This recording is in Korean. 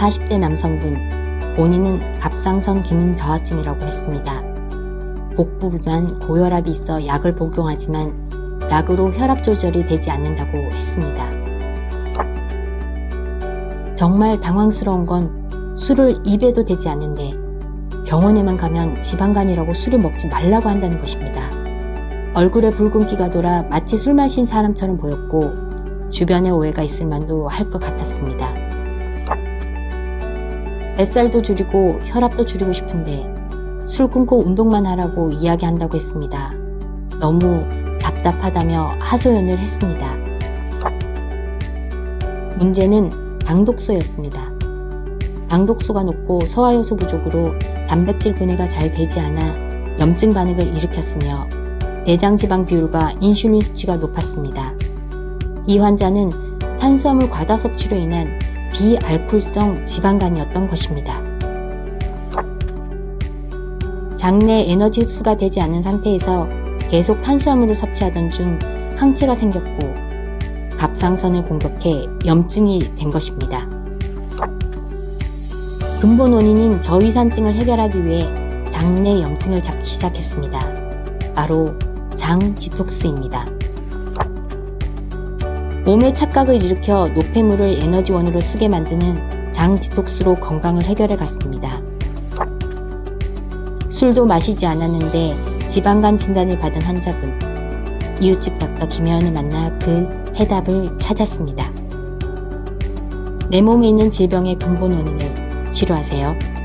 40대 남성분, 본인은 갑상선 기능 저하증이라고 했습니다. 복부 비만 고혈압이 있어 약을 복용하지만 약으로 혈압 조절이 되지 않는다고 했습니다. 정말 당황스러운 건 술을 입에도 대지 않는데 병원에만 가면 지방간이라고 술을 먹지 말라고 한다는 것입니다. 얼굴에 붉은기가 돌아 마치 술 마신 사람처럼 보였고 주변에 오해가 있을 만도 할 것 같았습니다. 뱃살도 줄이고 혈압도 줄이고 싶은데 술 끊고 운동만 하라고 이야기한다고 했습니다. 너무 답답하다며 하소연을 했습니다. 문제는 당독소였습니다. 당독소가 높고 소화효소 부족으로 단백질 분해가 잘 되지 않아 염증 반응을 일으켰으며 내장 지방 비율과 인슐린 수치가 높았습니다. 이 환자는 탄수화물 과다 섭취로 인한 비알코올성 지방간이었던 것입니다. 장내 에너지 흡수가 되지 않은 상태에서 계속 탄수화물을 섭취하던 중 항체가 생겼고 갑상선을 공격해 염증이 된 것입니다. 근본 원인인 저위산증을 해결하기 위해 장내 염증을 잡기 시작했습니다. 바로 장 디톡스입니다. 몸의 착각을 일으켜 노폐물을 에너지원으로 쓰게 만드는 장 디톡스로 건강을 해결해 갔습니다. 술도 마시지 않았는데 지방간 진단을 받은 환자분. 이웃집 닥터 김혜원을 만나 그 해답을 찾았습니다. 내 몸에 있는 질병의 근본 원인을 치료하세요.